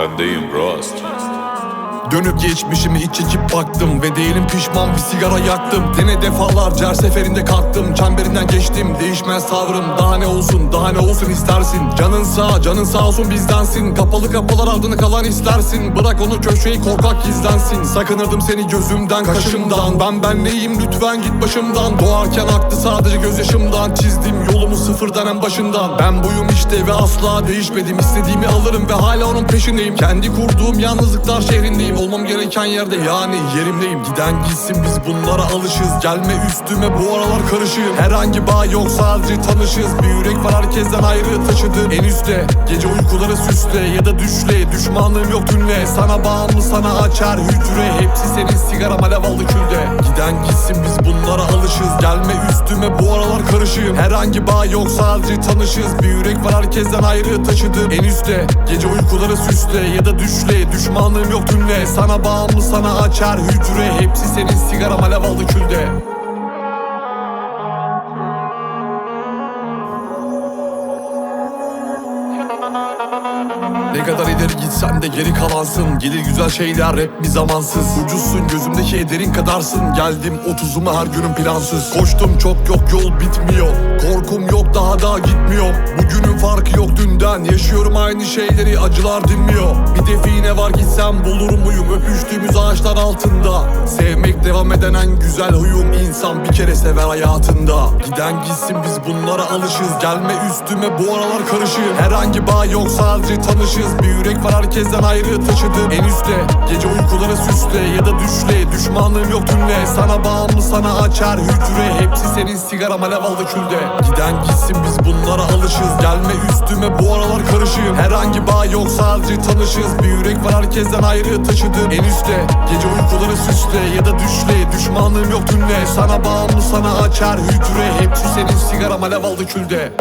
Ходим просто. Dönüp geçmişimi iç çekip baktım Ve değilim pişman bir sigara yaktım. Dene defalarca her seferinde kalktım Çemberinden geçtim. Değişmez tavrım Daha ne olsun daha ne olsun istersin. Canın sağ canın sağ olsun bizdensin. Kapalı kapılar ardını kalan istersin. Bırak onu köşeyi korkak gizlensin. Sakınırdım seni gözümden kaşımdan. Ben ben neyim? Lütfen git başımdan. Doğarken aktı sadece gözyaşımdan. Çizdim yolumu sıfırdan en başından. Ben buyum işte ve asla değişmedim. İstediğimi alırım ve hala onun peşindeyim. Kendi kurduğum yalnızlıklar şehrindeyim Olmam gereken yerde yani yerimdeyim. Giden gitsin biz bunlara alışız. Gelme üstüme bu aralar karışığım. Herhangi bağ yok sadece tanışız. Bir yürek var herkesten ayrı taşıdım En üstte gece uykuları süsle Ya da düşle. Düşmanlığım yok tünle Sana bağımlı sana açar hücre. Hepsi senin sigaram alev aldı külde. Giden gitsin biz bunlara alışız. Gelme üstüme bu aralar karışığım. Herhangi bağ yok sadece tanışız. Bir yürek var herkesten ayrı taşıdım En üstte gece uykuları süsle Ya da düşle. Düşmanlığım yok tünle Sana bağımlı sana açar hücre. Hepsi senin sigaram alev aldı külde Ne kadar ileri gitsen de geri kalansın. Gelir güzel şeyler hep bir zamansız. Ucuzsun gözümdeki ederin kadarsın. Geldim otuzuma her günüm plansız. Koştum çok yok yol bitmiyor. Korkum yok daha da gitmiyor. Bugünün farkı yok dünden. Yaşıyorum aynı şeyleri acılar dinmiyor. Bir define var gitsem bulur muyum Öpüştüğümüz ağaçlar altında. Sevmek devam eden en güzel huyum insan bir kere sever hayatında. Giden gitsin biz bunlara alışız. Gelme üstüme bu aralar karışığım. Herhangi bağ yok sadece tanışız. Bir yürek var herkesten ayrı taşıdım. En üstte gece uykuları süsle Ya da düşle. Düşmanlığım yok tümle. Sana bağımlı sana açar hücre. Hepsi senin sigaram alev aldı külde. Giden gitsin biz bunlara alışız. Gelme üstüme bu aralar karışığım. Herhangi bağ yok sadece tanışız. Bir yürek var herkesten ayrı taşıdım. En üstte gece uykuları süsle Ya da düşle. Düşmanlığım yok tümle Sana bağımlı sana açar hücre. Hepsi senin sigaram alev aldı külde